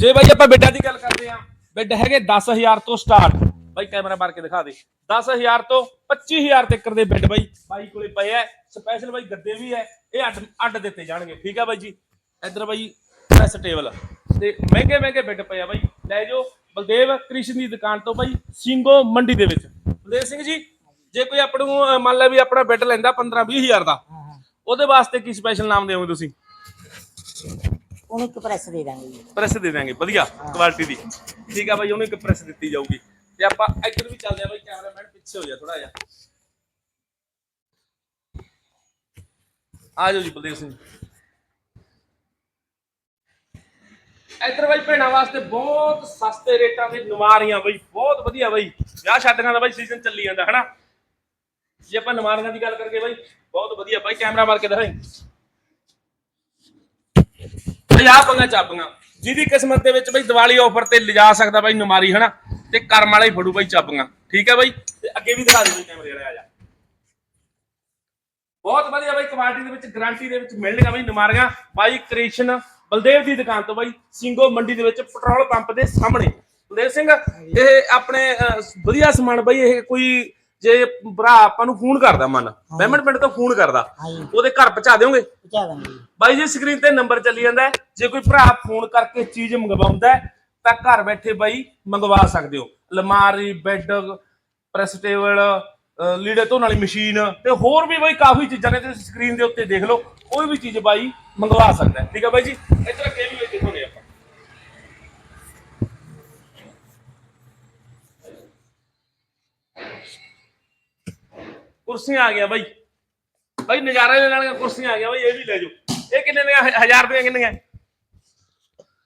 ਜੇ ਬਾਈ ਆਪਾਂ ਬਿੱਡਾਂ ਦੀ ਗੱਲ ਕਰਦੇ ਆ ਬਿੱਡ ਹੈਗੇ 10000 ਤੋਂ ਸਟਾਰਟ ਬਾਈ ਕੈਮਰਾ ਮਾਰ ਕੇ ਦਿਖਾ ਦੇ। 10000 ਤੋਂ 25000 ਤੱਕ ਦੇ ਬਿੱਡ ਬਾਈ ਬਾਈ ਕੋਲੇ ਪਏ ਐ ਸਪੈਸ਼ਲ ਬਾਈ ਗੱਦੇ ਵੀ ਐ ਇਹ ਅੱਡ ਅੱਡ ਦਿੱਤੇ ਜਾਣਗੇ। ਠੀਕ ਆ ਬਾਈ ਜੀ? ਇੱਧਰ ਬਾਈ ਪ੍ਰੈਸ ਟੇਬਲ ਤੇ ਮਹਿੰਗੇ ਮਹਿੰਗੇ ਬੈੱਡ ਪਏ ਆ ਬਾਈ। ਲੈ ਜਾਓ ਬਲਦੇਵ ਕ੍ਰਿਸ਼ਨ ਦੀ ਦੁਕਾਨ ਤੋਂ ਬਾਈ, ਸਿੰਗੋ ਮੰਡੀ ਦੇ ਵਿੱਚ। ਬਲਦੇਵ ਸਿੰਘ ਜੀ, ਜੇ ਕੋਈ ਆਪਾਂ ਨੂੰ ਮੰਨ ਲੈ ਵੀ ਆਪਣਾ ਬੈੱਡ ਲੈਂਦਾ 15 20000 ਦਾ, ਉਹਦੇ ਵਾਸਤੇ ਕੀ ਸਪੈਸ਼ਲ ਨਾਮ ਦੇਵੋਗੇ ਤੁਸੀਂ? ਉਹਨੂੰ ਇੱਕ ਪ੍ਰੈਸ ਦੇ ਦਾਂਗੇ ਜੀ। ਪ੍ਰੈਸ ਦੇ ਦਾਂਗੇ, ਵਧੀਆ ਕੁਆਲਿਟੀ ਦੀ। ਠੀਕ ਆ ਬਾਈ, ਉਹਨੂੰ ਇੱਕ ਪ੍ਰੈਸ ਦਿੱਤੀ ਜਾਊਗੀ। ਤੇ ਆਪਾਂ ਇੱਧਰ ਵੀ ਚੱਲਦੇ ਆ ਬਾਈ ਕੈਮਰਾਮੈਨ ਪਿੱਛੇ ਹੋ ਜਾ ਥੋੜਾ ਜਿਹਾ। ਆ ਜਾਓ ਜੀ, ਬਲਦੇਵ ਸਿੰਘ। ਇੱਧਰ ਬਾਈ, ਭੈਣਾਂ ਵਾਸਤੇ ਬਹੁਤ ਸਸਤੇ ਰੇਟਾਂ ਦੇ ਨਵਾਰੀਆਂ ਬਾਈ, ਬਹੁਤ ਵਧੀਆ ਬਾਈ। ਵਿਆਹ ਸ਼ਾਦੀਆਂ ਦਾ ਬਾਈ ਸੀਜ਼ਨ ਚੱਲੀ ਜਾਂਦਾ, ਹਨਾ? ਜੇ ਆਪਾਂ ਨਵਾਰੀਆਂ ਦੀ ਗੱਲ ਕਰਕੇ ਬਾਈ, ਬਹੁਤ ਵਧੀਆ ਬਾਈ ਕੈਮਰਾ ਮਾਰ ਕੇ ਦਿਖਾਈ। ਬਈ ਪੰਗਾ ਚਾਪੀਆਂ ਜਿਹਦੀ ਕਿਸਮਤ ਦੇ ਵਿੱਚ ਬਈ ਦੀਵਾਲੀ ਆਫਰ ਤੇ ਲਿਜਾ ਸਕਦਾ ਬਾਈ ਨਮਾਰੀ ਹਨਾ? ਤੇ ਕਰਮ ਵਾਲਾ ਹੀ ਫੜੂ ਬਾਈ ਚਾਪੀਆਂ ਠੀਕ ਹੈ ਬਾਈ? ਤੇ ਅੱਗੇ ਵੀ ਦਿਖਾ ਦੇ ਕੈਮਰੇ ਵਾਲੇ ਆ ਜਾ। ਬਹੁਤ ਵਧੀਆ ਬਾਈ ਕੁਆਲਿਟੀ ਦੇ ਵਿੱਚ ਗਾਰੰਟੀ ਦੇ ਵਿੱਚ ਮਿਲਣਗੀਆਂ ਬਈ ਨਮਾਰੀਆਂ। ਬਾਈ ਕ੍ਰਿਸ਼ਨ ਬਲਦੇਵ ਦੀ ਦੁਕਾਨ ਤੋਂ ਬਾਈ ਸਿੰਗੋ ਮੰਡੀ ਦੇ ਵਿੱਚ ਪੈਟਰੋਲ ਪੰਪ ਦੇ ਸਾਹਮਣੇ। ਬਲਦੇਵ ਸਿੰਘ ਇਹ ਆਪਣੇ ਅਹ, ਵਧੀਆ ਸਮਾਨ ਬਾਈ ਇਹ ਕੋਈ ਜੇ ਭਰਾ ਆਪਾਂ ਨੂੰ ਫੋਨ ਕਰਦਾ ਮਨ ਪੇਮੈਂਟ ਪਿੰਡ ਤੋਂ ਫੋਨ ਕਰਦਾ। ਹਾਂਜੀ ਉਹਦੇ ਘਰ ਪਹੁੰਚਾ ਦਿਓਗੇ? ਪਹੁੰਚਾ ਦਾਂਗੇ ਜੀ। ਬਾਈ ਜੀ ਸਕਰੀਨ ਤੇ ਨੰਬਰ ਚੱਲੀ ਜਾਂਦਾ ਹੈ। ਜੇ ਕੋਈ ਭਰਾ ਫੋਨ ਕਰਕੇ ਚੀਜ਼ ਮੰਗਵਾਉਂਦਾ ਹੈ, ਤਾਂ ਘਰ ਬੈਠੇ ਬਾਈ ਮੰਗਵਾ ਸਕਦੇ ਹੋ। ਅਲਮਾਰੀ ਬੈੱਡ ਪ੍ਰੈਸ ਟੇਬਲ ਲੀੜੇ ਧੋਣ ਵਾਲੀ ਮਸ਼ੀਨ ਤੇ ਹੋਰ ਵੀ ਬਾਈ ਕਾਫੀ ਚੀਜ਼ਾਂ ਨੇ ਤੁਸੀਂ ਸਕਰੀਨ ਦੇ ਉੱਤੇ ਦੇਖ ਲਓ। ਕੋਈ ਵੀ ਚੀਜ਼ ਬਾਈ ਮੰਗਵਾ ਸਕਦਾ ਹੈ। ਠੀਕ ਹੈ ਬਾਈ ਜੀ? ਇੱਧਰ ਅੱਗੇ ਵੀ ਆਪਾਂ ਕੁਰਸੀਆਂ ਆ ਗਿਆ ਬਾਈ। ਬਾਈ ਨਜ਼ਾਰੇ ਲੈਣ ਵਾਲੀਆਂ ਕੁਰਸੀਆਂ ਆ ਗਿਆ ਬਾਈ ਇਹ ਵੀ ਲੈ ਜਾਓ। ਇਹ ਕਿੰਨੇ ਦੀਆਂ? 1000 ਰੁਪਏ ਕਿੰਨੀਆਂ?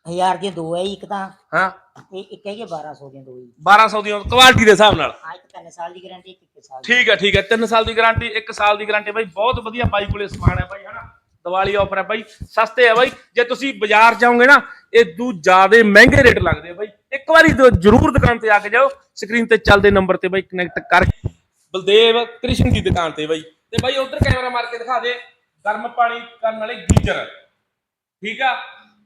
ਹਜ਼ਾਰ ਦੀਆਂ ਦੋ ਹੈ ਜੀ, ਇੱਕ ਤਾਂ ਹਾਂ। ਤੇ ਇੱਕ ਹੈਗੇ 1200 ਦੀਆਂ ਦੋ ਜੀ। 1200 ਦੀਆਂ ਕੁਆਲਿਟੀ ਦੇ ਹਿਸਾਬ ਨਾਲ। ਆ ਇੱਕ ਤਿੰਨ ਸਾਲ ਦੀ ਗਾਰੰਟੀ ਇੱਕ ਇੱਕ ਸਾਲ ਦੀ। ਠੀਕ ਹੈ ਠੀਕ ਹੈ 3 ਸਾਲ ਦੀ ਗਾਰੰਟੀ 1 ਸਾਲ ਦੀ ਗਾਰੰਟੀ ਬਾਈ ਬਹੁਤ ਵਧੀਆ ਬਾਈ ਕੋਲੇ ਸਮਾਨ ਹੈ ਬਾਈ ਹਨਾ? ਦੀਵਾਲੀ ਆਫਰ ਹੈ ਬਾਈ। ਸਸਤੇ ਹੈ ਬਾਈ। ਜੇ ਤੁਸੀਂ ਬਾਜ਼ਾਰ ਜਾਓਗੇ ਨਾ ਇਦੋਂ ਜ਼ਿਆਦੇ ਮਹਿੰਗੇ ਰੇਟ ਲੱਗਦੇ ਆ ਬਾਈ। ਇੱਕ ਵਾਰੀ ਦ- ਜ਼ਰੂਰ ਦੁਕਾਨ ਤੇ ਆ ਕੇ ਜਾਓ। ਸਕਰੀਨ ਤੇ ਚੱਲਦੇ ਨੰਬਰ ਤੇ ਬਾਈ ਕਨੈਕਟ ਕਰ ਬਲਦੇਵ ਕ੍ਰਿਸ਼ਨ ਦੀ ਦੁਕਾਨ ਤੇ ਬਾਈ। ਤੇ ਬਾਈ ਉਧਰ ਕੈਮਰਾ ਮਾਰ ਕੇ ਦਿਖਾ ਦੇ ਗਰਮ ਪਾਣੀ ਕਰਨ ਵਾਲੇ ਗੀਜ਼ਰ। ਠੀਕ ਆ?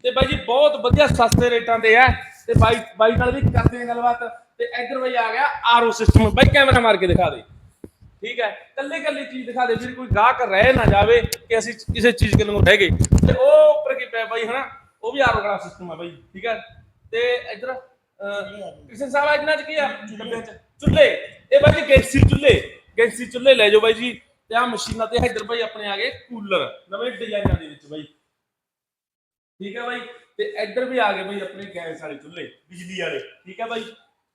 ਤੇ ਬਾਈ ਜੀ ਬਹੁਤ ਵਧੀਆ ਸਸਤੇ ਰੇਟਾਂ ਤੇ ਹੈ ਤੇ ਬਾਈ ਬਾਈ ਨਾਲ ਵੀ ਕਰਦੇ ਆ ਗੱਲਬਾਤ। ਤੇ ਇੱਧਰ ਬਾਈ ਆ ਗਿਆ ਆਰਓ ਸਿਸਟਮ। ਬਾਈ ਕੈਮਰਾ ਮਾਰ ਕੇ ਦਿਖਾ ਦੇ। ਠੀਕ ਹੈ ਕੱਲੀ ਕੱਲੀ ਚੀਜ਼ ਦਿਖਾ ਦੇ ਵੀਰ ਕੋਈ ਗਾਹਕ ਰਹਿ ਨਾ ਜਾਵੇ ਕਿ ਅਸੀਂ ਕਿਸੇ ਚੀਜ਼ ਕੋਲੋਂ ਰਹਿ ਗਏ। ਤੇ ਉਹ ਉੱਪਰ ਕੀ ਪਿਆ ਬਾਈ ਹਨਾ? ਉਹ ਵੀ ਆਰਓ ਵਾਲਾ ਸਿਸਟਮ ਆ ਬਾਈ। ਠੀਕ ਹੈ ਤੇ ਇੱਧਰ ਕ੍ਰਿਸ਼ਨ ਸਾਹਿਬ ਅੱਜ ਚ ਕੀ ਆ? ਡੱਬਿਆਂ ਚ। ਚੁੱਲ੍ਹੇ। ਇਹ ਬਾਈ ਜੀ ਗੈਂਸੀ ਚੁੱਲੇ ਗੈਂਸੀ ਚੁੱਲੇ ਲੈ ਜਾਓ ਬਾਈ ਜੀ। ਤੇ ਆ ਮਸ਼ੀਨਾਂ ਤੇ ਇੱਧਰ ਬਾਈ ਆਪਣੇ ਆ ਗਏ ਕੂਲਰ, ਨਵੇਂ ਡਿਜ਼ਾਈਨਾਂ ਦੇ ਵਿੱਚ ਬਾਈ। ਠੀਕ ਹੈ ਬਾਈ? ਤੇ ਇੱਧਰ ਵੀ ਆ ਗਏ ਬਾਈ ਆਪਣੇ ਗੈਸ ਵਾਲੇ ਚੁੱਲ੍ਹੇ, ਬਿਜਲੀ ਵਾਲੇ। ਠੀਕ ਹੈ ਬਾਈ?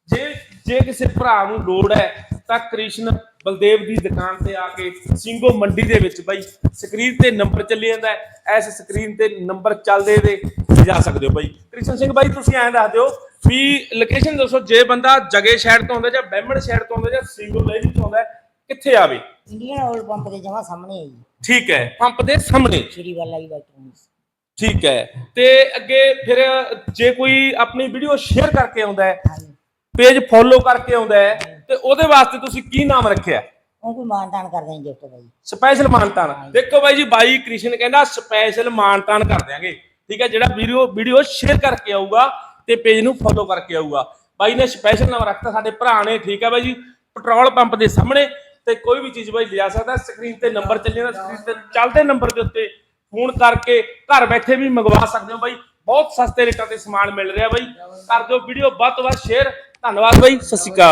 ਜੇ ਜੇ ਕਿਸੇ ਭਰਾ ਨੂੰ ਲੋੜ ਹੈ, ਤਾਂ ਕ੍ਰਿਸ਼ਨ ਬਲਦੇਵ ਦੀ ਦੁਕਾਨ ਤੇ ਆ ਕੇ ਸਿੰਘੋ ਮੰਡੀ ਦੇ ਵਿੱਚ ਬਾਈ ਸਕਰੀਨ ਤੇ ਨੰਬਰ ਚੱਲੀ ਜਾਂਦਾ ਹੈ। ਇਸ ਸਕਰੀਨ ਤੇ ਨੰਬਰ ਚੱਲਦੇ ਦੇ ਜਾ ਸਕਦੇ ਹੋ ਬਾਈ। ਕ੍ਰਿਸ਼ਨ ਸਿੰਘ ਬਾਈ, ਤੁਸੀਂ ਐਂ ਦੱਸ ਦਿਓ ਵੀ ਲੋਕੇਸ਼ਨ ਦੱਸੋ ਜੇ ਬੰਦਾ ਜਗੇ ਸ਼ਹਿਰ ਤੋਂ ਆਉਂਦਾ ਜਾਂ ਬਹਿਮਣ ਸ਼ਹਿਰ ਤੋਂ ਆਉਂਦਾ ਜਾਂ ਸਿੰਘੋ ਲੈਣੀ ਤੋਂ ਆਉਂਦਾ ਕਿੱਥੇ ਆਵੇ? ਇੰਡੀਅਨ ਆਇਲ ਪੰਪ ਦੇ ਜਮਾ ਸਾਹਮਣੇ ਹੈ ਜੀ। ਠੀਕ ਹੈ ਪੰਪ ਦੇ ਸਾਹਮਣੇ। ਸ਼੍ਰੀ ਵਾਲਾ ਇਲੈਕਟ੍ਰੋਨਿਕਸ ਠੀਕ ਹੈ ਤੇ ਅੱਗੇ ਫਿਰ ਜੇ ਕੋਈ ਆਪਣੀ ਵੀਡੀਓ ਸ਼ੇਅਰ ਕਰਕੇ ਆਉਂਦਾ ਹੈ ਹਾਂਜੀ। ਪੇਜ ਫੋਲੋ ਕਰਕੇ ਆਉਂਦਾ ਹੈ ਤੇ ਉਹਦੇ ਵਾਸਤੇ ਤੁਸੀਂ ਕੀ ਨਾਮ ਰੱਖਿਆ? ਉਹ ਕੋਈ ਮਾਨਦਾਨ ਕਰਦੇ ਜੀ ਗਿਫਟ ਜੀ। ਸਪੈਸ਼ਲ ਮਾਨਤਾਨ। ਦੇਖੋ ਬਾਈ ਜੀ ਬਾਈ ਕ੍ਰਿਸ਼ਨ ਕਹਿੰਦਾ ਸਪੈਸ਼ਲ ਮਾਨਤਾਨ ਕਰ ਦਿਆਂਗੇ। ਠੀਕ ਹੈ ਜਿਹੜਾ ਵੀਡੀਓ ਵੀਡੀਓ ਸ਼ੇਅਰ ਕਰਕੇ ਆਊਗਾ ਤੇ ਪੇਜ ਨੂੰ ਫੋਲੋ ਕਰਕੇ ਆਊਗਾ। ਬਾਈ ਨੇ ਸਪੈਸ਼ਲ ਨਾਮ ਰੱਖਤਾ ਸਾਡੇ ਭਰਾ ਨੇ, ਠੀਕ ਹੈ ਬਾਈ ਜੀ? ਪੈਟਰੋਲ ਪੰਪ ਦੇ ਸਾਹਮਣੇ ਤੇ ਕੋਈ ਵੀ ਚੀਜ਼ ਬਾਈ ਲਿਆ ਸਕਦਾ ਸਕਰੀਨ ਤੇ ਨੰਬਰ ਚੱਲੇ ਨਾ ਸਕਰੀਨ ਤੇ ਚੱਲਦੇ ਨੰਬਰ ਦੇ ਉੱਤੇ। ਫੋਨ ਕਰਕੇ ਘਰ ਬੈਠੇ ਵੀ ਮੰਗਵਾ ਸਕਦੇ ਹੋ ਬਾਈ। ਬਹੁਤ ਸਸਤੇ ਰੇਟਾਂ ਤੇ ਸਮਾਨ ਮਿਲ ਰਿਹਾ ਬਾਈ। ਕਰ ਦਿਓ ਵੀਡੀਓ ਵੱਧ ਤੋਂ ਵੱਧ ਸ਼ੇਅਰ ਧੰਨਵਾਦ ਬਾਈ, ਸਤਿ ਸ਼੍ਰੀ ਅਕਾਲ।